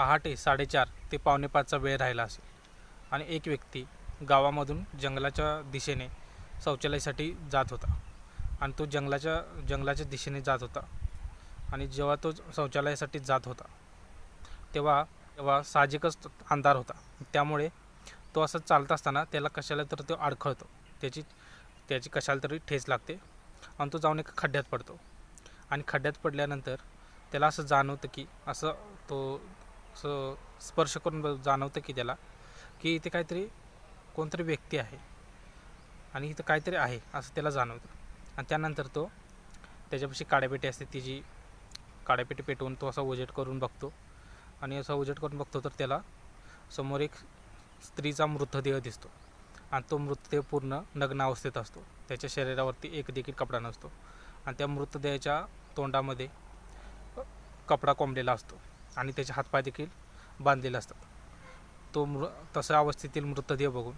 पहाटे साडेचार ते पावणेपाचचा वेळ राहिला असेल. आणि एक व्यक्ती गावामधून जंगलाच्या दिशेने शौचालयासाठी जात होता. आणि तो जंगलाच्या जंगलाच्या दिशेने जात होता. आणि जेव्हा तो शौचालयासाठी जात होता तेव्हा तेव्हा साहजिकच अंधार होता. त्यामुळे तो असं चालत असताना त्याला कशाला तर तो अडखळतो. त्याची त्याची कशाला तरी ठेच लागते. आणि तो जाऊन एका खड्ड्यात पडतो. आणि खड्ड्यात पडल्यानंतर त्याला असं जाणवतं की असं तो असं स्पर्श करून ब- जाणवतं की त्याला की इथे काहीतरी कोणतरी व्यक्ती आहे. आणि इथं काहीतरी आहे असं त्याला जाणवतं. आणि त्यानंतर तो त्याच्यापाशी काड्यापेटी असते ती जी काड्यापेटी पेटवून तो असा उजेट करून बघतो. आणि असा उजेट करून बघतो तर त्याला समोर एक स्त्रीचा मृतदेह दिसतो. आणि तो मृतदेह पूर्ण नग्न अवस्थेत असतो. त्याच्या शरीरावरती एक देखील कपडा नसतो. आणि त्या मृतदेहाच्या तोंडामध्ये कपडा कोंबलेला असतो. आणि त्याचे हातपाय देखील बांधलेले असतात. तो मृ तशा अवस्थेतील मृतदेह बघून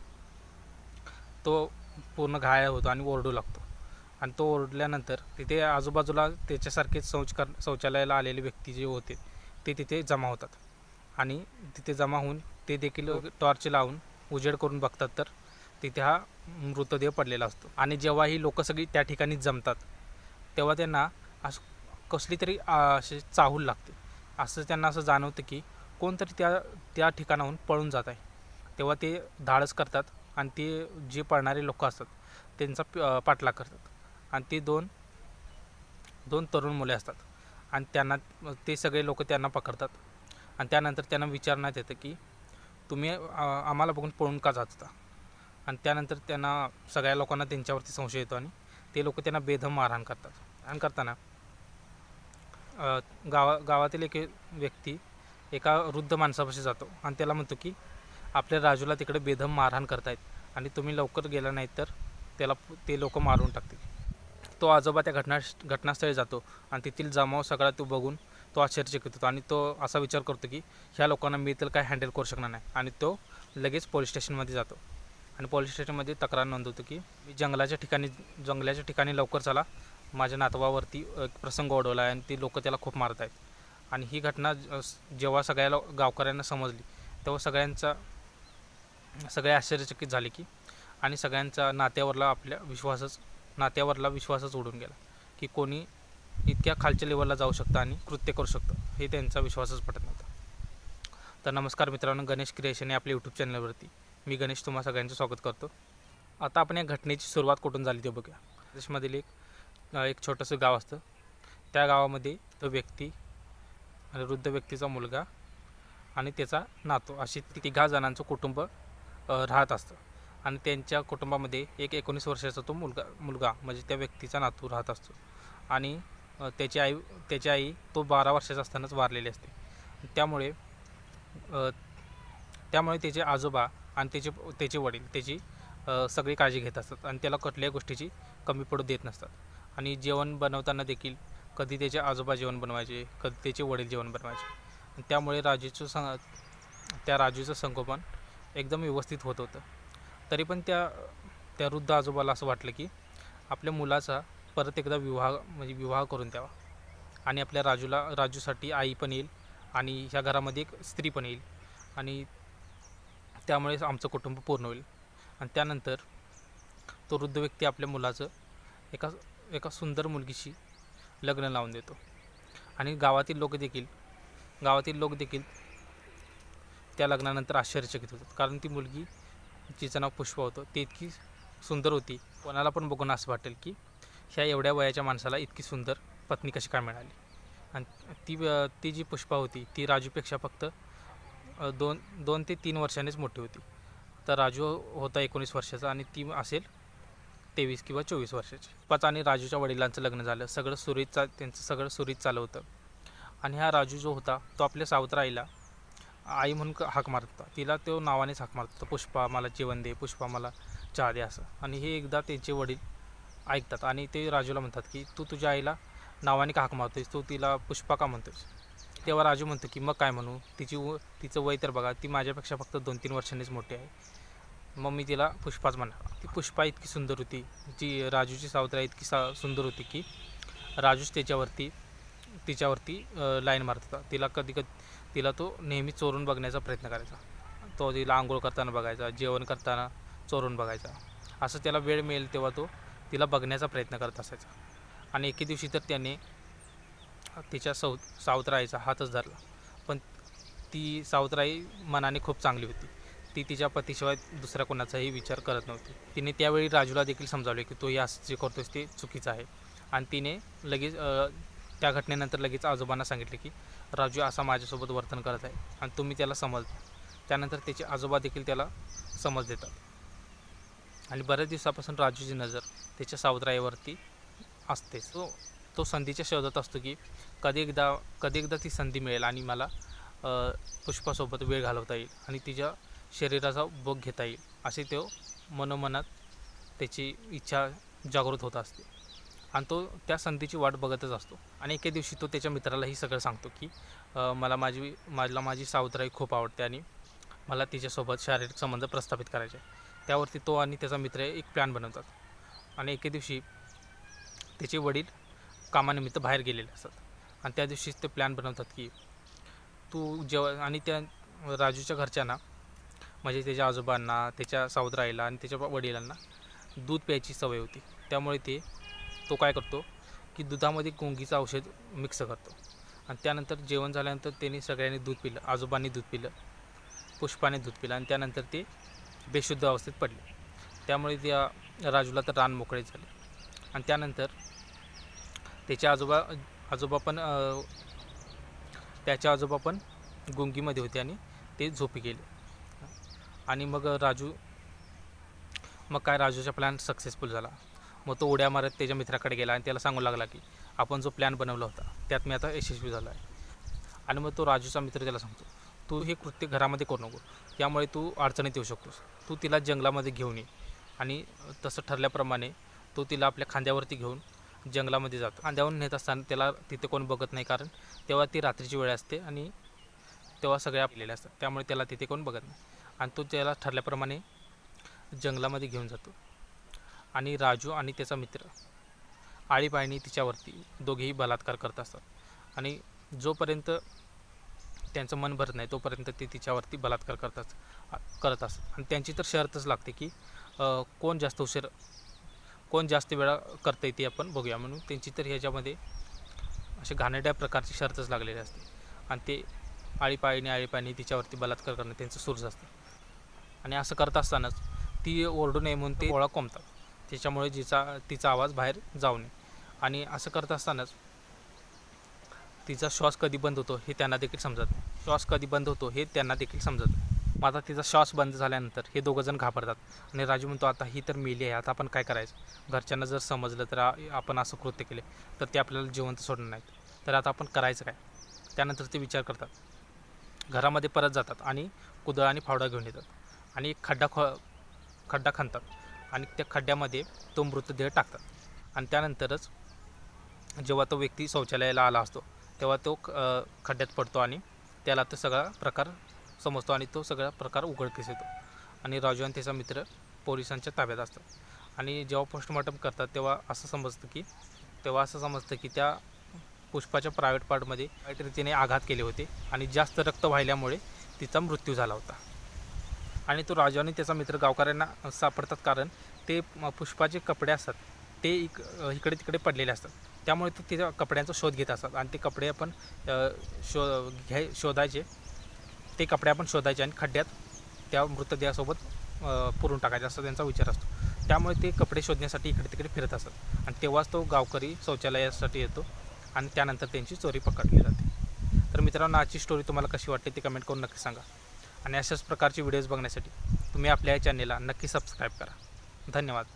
तो पूर्ण घायाळ होतो आणि ओरडू लागतो. आणि तो ओरडल्यानंतर तिथे आजूबाजूला त्याच्यासारखेच शौच कर शौचालयाला आलेले व्यक्ती जे होते ते तिथे जमा होतात. आणि तिथे जमा होऊन ते देखील टॉर्च लावून उजेड करून बघतात तर तिथे हा मृतदेह पडलेला असतो. आणि जेव्हा ही लोकं सगळी त्या ठिकाणी जमतात तेव्हा त्यांना असं कसली तरी अशी चाहूल लागते. असं त्यांना असं जाणवतं की कोणतरी त्या त्या ठिकाणाहून पळून जात आहे. तेव्हा ते धाडस करतात आणि ते जे पळणारे लोक असतात त्यांचा प- पाठलाग करतात. आणि ते दोन दोन तरुण मुले असतात. आणि त्यांना ते सगळे लोक त्यांना पकडतात. आणि त्यानंतर त्यांना विचारण्यात येतं की तुम्ही आम्हाला बघून पळून का जात होता? आणि त्यानंतर त्यांना सगळ्या लोकांना त्यांच्यावरती संशय येतो आणि ते लोक त्यांना बेदम मारहाण करतात. आणि करताना गावा गावातील एक व्यक्ती एका वृद्ध माणसापाशी जातो आणि त्याला म्हणतो की आपल्या राजूला तिकडे बेदम मारहाण करतायत आणि तुम्ही लवकर गेला नाही तर त्याला ते लोक मारून टाकतील. तो आजोबा त्या घटना घटनास्थळी जातो आणि तेथील जमाव सगळा तो बघून तो आश्चर्यचकित होतो आणि तो असा विचार करतो की ह्या लोकांना मी तर काय हँडल करू शकणार नाही. आणि तो लगेच पोलीस स्टेशनमध्ये जातो आणि पोलीस स्टेशनमध्ये तक्रार नोंदवतो की मी जंगलाच्या ठिकाणी जंगलाच्या ठिकाणी लवकर चला माझ्या नातवावरती एक प्रसंग ओढवला आहे आणि ती लोक त्याला खूप मारत आहेत आणि ही घटना जेव्हा सगळ्याला गावकऱ्यांना समजली तेव्हा सगळ्यांचा सगळे आश्चर्यचकित झाले की आणि सगळ्यांचा नात्यावरला आपल्या विश्वासच नात्यावरला विश्वासच उडून गेला की कोणी इतक्या खालच्या लेवलला जाऊ शकतं आणि कृत्य करू शकतं हे त्यांचा विश्वासच पटत नव्हता. तर नमस्कार मित्रांनो गणेश क्रिएशन या आपल्या यूट्यूब चॅनलवरती मी गणेश तुम्हा सगळ्यांचं स्वागत करतो. आता आपण या घटनेची सुरुवात कुठून झाली ते बघूया. देशमधील एक एक छोटंसं गाव असतं. त्या गावामध्ये तो व्यक्ती आणि वृद्ध व्यक्तीचा मुलगा आणि त्याचा नातू अशी तिघा जणांचं कुटुंब राहत असतं. आणि त्यांच्या कुटुंबामध्ये एक एकोणीस वर्षाचा तो मुलगा मुलगा म्हणजे त्या व्यक्तीचा नातू राहत असतो. आणि त्याची आई त्याची आई तो बारा वर्षाचा असतानाच वारलेली असते. त्यामुळे त्यामुळे त्याचे आजोबा आणि त्याचे त्याचे वडील त्याची सगळी काळजी घेत असतात आणि त्याला कुठल्याही गोष्टीची कमी पडू देत नसतात. आणि जेवण बनवताना देखील कधी त्याचे आजोबा जेवण बनवायचे कधी त्याचे वडील जेवण बनवायचे. त्यामुळे राजूचं सं त्या राजूचं संगोपन एकदम व्यवस्थित होत होतं. तरी पण त्या त्या वृद्ध आजोबाला असं वाटलं की आपल्या मुलाचा परत एकदा विवाह म्हणजे विवाह करून द्यावा. आणि आपल्या राजूला राजूसाठी आई पण येईल आणि ह्या घरामध्ये एक स्त्री पण येईल. आणि त्यामुळे आमचं कुटुंब पूर्ण होईल. आणि त्यानंतर तो वृद्ध व्यक्ती आपल्या मुलाचं एका एका सुंदर मुलगीशी लग्न लावून देतो. आणि गावातील लोक देखील गावातील लोक देखील त्या लग्नानंतर आश्चर्यचकित होतात. कारण ती मुलगी जिचं नाव पुष्प होतं ती इतकी सुंदर होती. कोणाला पण बघून असं वाटेल की ह्या एवढ्या वयाच्या माणसाला इतकी सुंदर पत्नी कशी काय मिळाली? आणि ती ती जी पुष्पा होती ती राजूपेक्षा फक्त दोन दोन ते तीन वर्षांनीच मोठी होती. तर राजू होता एकोणीस वर्षाचा आणि ती असेल तेवीस किंवा चोवीस वर्षाची. पाच आणि राजूच्या वडिलांचं लग्न झालं. सगळं सुरीत चा त्यांचं सगळं सुरीत चालू होतं आणि हा राजू जो होता तो आपल्या सावत्र आईला आई म्हणून क- हाक मारत होता. तिला तो नावानेच हाक मारत होता. पुष्पा मला जेवण दे पुष्पा मला चहा दे असं. आणि हे एकदा त्यांचे वडील ऐकतात आणि ते राजूला म्हणतात की तू तुझ्या आईला नावाने का हाक मारतोयस? तू तिला पुष्पा का म्हणतोयस? तेव्हा राजू म्हणतो की मग काय म्हणू? तिची व तिचं वय तर बघा. ती माझ्यापेक्षा फक्त दोन तीन वर्षांनीच मोठी आहे. मग मी तिला पुष्पाच म्हणा ती पुष्पा इतकी सुंदर होती. जी राजूची सावत्रा इतकी सा सुंदर होती की राजूच त्याच्यावरती तिच्यावरती लाईन मारत होता. तिला कधी कधी तिला तो नेहमी चोरून बघण्याचा प्रयत्न करायचा. तो तिला आंघोळ करताना बघायचा जेवण करताना चोरून बघायचा. असं त्याला वेळ मिळेल तेव्हा तो तिला बघण्याचा प्रयत्न करत असायचा. आणि एके दिवशी तर त्याने तिच्या सौ सावत्राईचा हातच धरला. पण ती सावत्राई मनाने खूप चांगली होती. ती तिच्या पतीशिवाय दुसऱ्या कोणाचाही विचार करत नव्हती. तिने त्यावेळी राजूला देखील समजावले की तो या जे करतोस ते चुकीचं आहे. आणि तिने लगेच त्या घटनेनंतर लगेच आजोबांना सांगितले की राजू असा माझ्यासोबत वर्तन करत आहे आणि तुम्ही त्याला समज त्यानंतर त्याचे आजोबा देखील त्याला समज देतात. आणि बऱ्याच दिवसापासून राजूची नजर त्याच्या सावत्राईवरती असते सो तो संधीच्या शोधात असतो की कधी एकदा कधी एकदा ती संधी मिळेल आणि मला पुष्पासोबत वेळ घालवता येईल आणि तिच्या शरीराचा भोग घेता येईल असे तो मनोमनात त्याची इच्छा जागृत होत असते. आणि तो त्या संधीची वाट बघतच असतो. आणि एके दिवशी तो त्याच्या मित्रालाही सगळं सांगतो की मला माझी मला माझी सावत्राई खूप आवडते आणि मला तिच्यासोबत शारीरिक संबंध प्रस्थापित करायचे त्यावरती तो आणि त्याचा मित्र एक प्लॅन बनवतात. आणि एके दिवशी त्याचे वडील कामानिमित्त बाहेर गेलेले असतात. आणि त्या दिवशीच ते प्लॅन बनवतात की तू जेव्हा आणि त्या राजूच्या घरच्यांना म्हणजे त्याच्या आजोबांना त्याच्या सावदराईला आणि त्याच्या वडिलांना दूध प्यायची सवय होती. त्यामुळे ते तो काय करतो की दुधामध्ये गुंगीचं औषध मिक्स करतो. आणि त्यानंतर जेवण झाल्यानंतर त्यांनी सगळ्यांनी दूध पिलं आजोबांनी दूध पिलं पुष्पाने दूध पिलं आणि त्यानंतर ते बेशुद्ध अवस्थेत पडले. त्यामुळे त्या राजूला तर रान मोकळे झाले. आणि त्यानंतर त्याचे आजोबा आजोबा पण त्याच्या आजोबा पण गुंगीमध्ये होते आणि ते झोपी गेले. आणि मग राजू मग काय राजूचा प्लॅन सक्सेसफुल झाला. मग तो उड्या मारत त्याच्या मित्राकडे गेला आणि त्याला सांगू लागला की आपण जो प्लॅन बनवला होता त्यात मी आता यशस्वी झालो आहे. आणि मग तो राजूचा मित्र त्याला सांगतो तू हे कृत्य घरामध्ये करू नको. यामुळे तू अडचणीत येऊ शकतोस. तू तिला जंगलामध्ये घेऊन ये. आणि तसं ठरल्याप्रमाणे तो तिला आपल्या खांद्यावरती घेऊन जंगलामध्ये जातो. खांद्यावरून नेत असताना त्याला तिथे कोण बघत नाही कारण तेव्हा ती रात्रीची वेळ असते आणि तेव्हा सगळ्या आपलेल्या असतात. त्यामुळे त्याला तिथे कोण बघत नाही. आणि तो त्याला ठरल्याप्रमाणे जंगलामध्ये घेऊन जातो. आणि राजू आणि त्याचा मित्र आळीपाळणी तिच्यावरती दोघेही बलात्कार करत असतात. आणि जोपर्यंत त्यांचं मन भरत नाही तोपर्यंत ते तिच्यावरती बलात्कार करतात करत असतात. आणि त्यांची तर शर्तच लागते की कोण जास्त उशीर कोण जास्त वेळा करता येते आपण बघूया. म्हणून त्यांची तर ह्याच्यामध्ये असे घाणेरड्या प्रकारची शर्तच लागलेली असते. आणि ते आळीपाळीने आळीपाळीने तिच्यावरती बलात्कार करणं त्यांचं सुरूच असतं. आणि असं करत असतानाच ती ओरडू नये म्हणून ते ओळा कोंबतात त्याच्यामुळे जिचा तिचा आवाज बाहेर जाऊ नये. आणि असं करत असतानाच तिचा श्वास कधी बंद होतो हे त्यांना देखील समजत नाही. श्वास कधी बंद होतो हे त्यांना देखील समजत नाही. मग आता तिचा श्वास बंद झाल्यानंतर हे दोघंजण घाबरतात. आणि राजू म्हणतो आता ही तर मेली आहे आता आपण काय करायचं? घरच्यांना जर समजलं तर आपण असं कृत्य केले तर ते आपल्याला जिवंत सोडणार नाहीत. तर आता आपण करायचं काय? त्यानंतर ते विचार करतात. घरामध्ये परत जातात आणि कुदळ आणि फावडा घेऊन येतात. आणि एक खड्डा खो खड्डा खणतात. आणि त्या खड्ड्यामध्ये तो मृतदेह टाकतात. आणि त्यानंतरच जेव्हा तो व्यक्ती शौचालयाला आला असतो तेव्हा तो खड्ड्यात पडतो आणि त्याला तो सगळा प्रकार समजतो आणि तो सगळा प्रकार उघडकीस येतो. आणि राजू आणि त्याचा मित्र पोलिसांच्या ताब्यात असतो आणि जेव्हा पोस्टमॉर्टम करतात तेव्हा असं समजतं की तेव्हा असं समजतं की त्या पुष्पाच्या प्रायव्हेट पार्टमध्ये वाईट रीतीने आघात केले होते आणि जास्त रक्त वाहिल्यामुळे तिचा मृत्यू झाला होता. आणि तो राजू आणि त्याचा मित्र गावकऱ्यांना सापडतात कारण ते पुष्पाचे कपडे असतात. ते इक इकडे तिकडे पडलेले असतात. त्यामुळे ते तिच्या कपड्यांचा शोध घेत असतात. आणि ते कपडे आपण शो घ्याय शोधायचे. ते कपडे आपण शोधायचे आणि खड्ड्यात त्या मृतदेहासोबत पुरून टाकायचे असा त्यांचा विचार असतो. त्यामुळे ते कपडे शोधण्यासाठी इकडे तिकडे फिरत असतात. आणि तेव्हाच तो गावकरी शौचालयासाठी येतो आणि त्यानंतर त्यांची चोरी पकडली जाते. तर मित्रांनो आजची स्टोरी तुम्हाला कशी वाटते ती कमेंट करून नक्की सांगा. आणि अशाच प्रकारचे व्हिडिओज बघण्यासाठी तुम्ही आपल्या या चॅनेलला नक्की सबस्क्राईब करा. धन्यवाद.